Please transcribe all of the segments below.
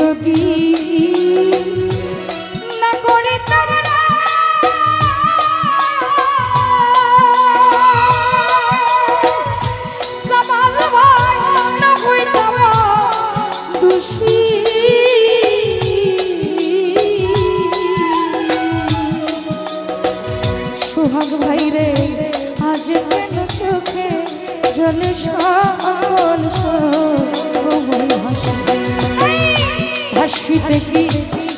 যদি না করে তোমরা সবাল না হইতাম দোষী। সোহাগ ভাই রে আজ কেন চোখে জল সকল সবাই হাসি। খুশিতে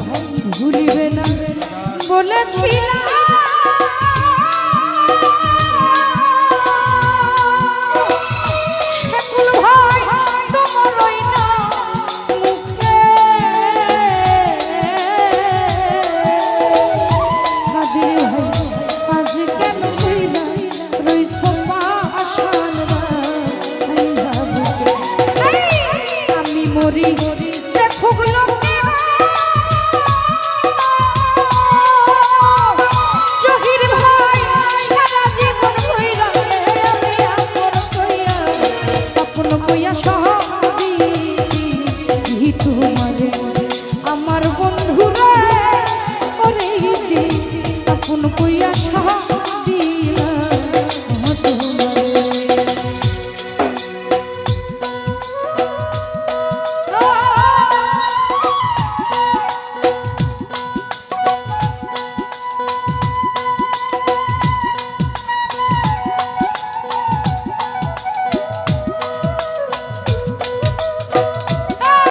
ভাই ভুলিবে না। বলেছিলাম তোমার